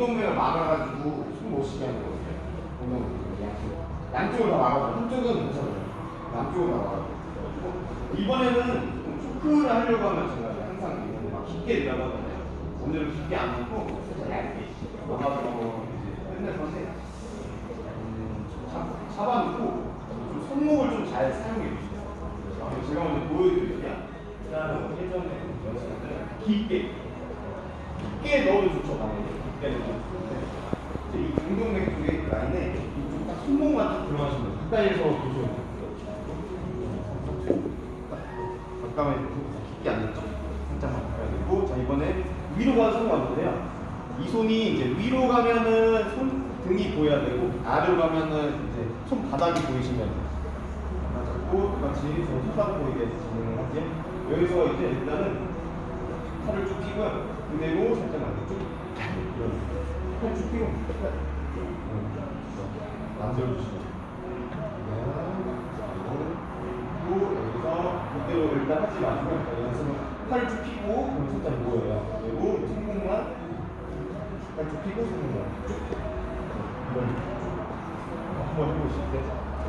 공동맥을 막아가지고 숨 못 쉬게 하는 거거든요. 공동맥 양쪽. 양쪽을 다 막아줘. 한쪽은 괜찮아요. 양쪽을 다 막아줘. 이번에는 좀 초크를 하려고 하면 제가 항상 막 깊게 내려고 하잖아요. 오늘은 깊게 안 넣고 살짝 얇게 막아서 맨날 그런데 음, 잡- 잡아놓고 좀 손목을 좀 잘 사용해 주세요. 그래서 제가 먼저 보여드릴게요. 예전에 연습할 때 깊게 깊게 넣어도 좋죠, 당연히. 이 강동맥 쪽에 라인에 딱 손목만 딱 들어가시면 돼요. 가까이에서 보시면 돼요. 가까이 깊게 안 넣죠? 살짝만 가까이 되고 자 이번에 위로 가는 손 가는데요. 이 손이 이제 위로 가면은 손 등이 보여야 되고 아래로 가면은 이제 손 바닥이 보이시면 돼요. 똑같이 손 손바닥 보이게 진행을 할게요. 여기서 이제 일단은 팔을 쭉 펴고요. 그대로 살짝 만 쭉. 팔쭉 펴고. 만들어주시면 그리고 여기서 그대로 일단 하지 마시고 연습은 팔을 쭉 펴고 살짝 모여요. 그리고 손목만 팔쭉 펴고 손목만 쭉. 이런 한번 해보실 때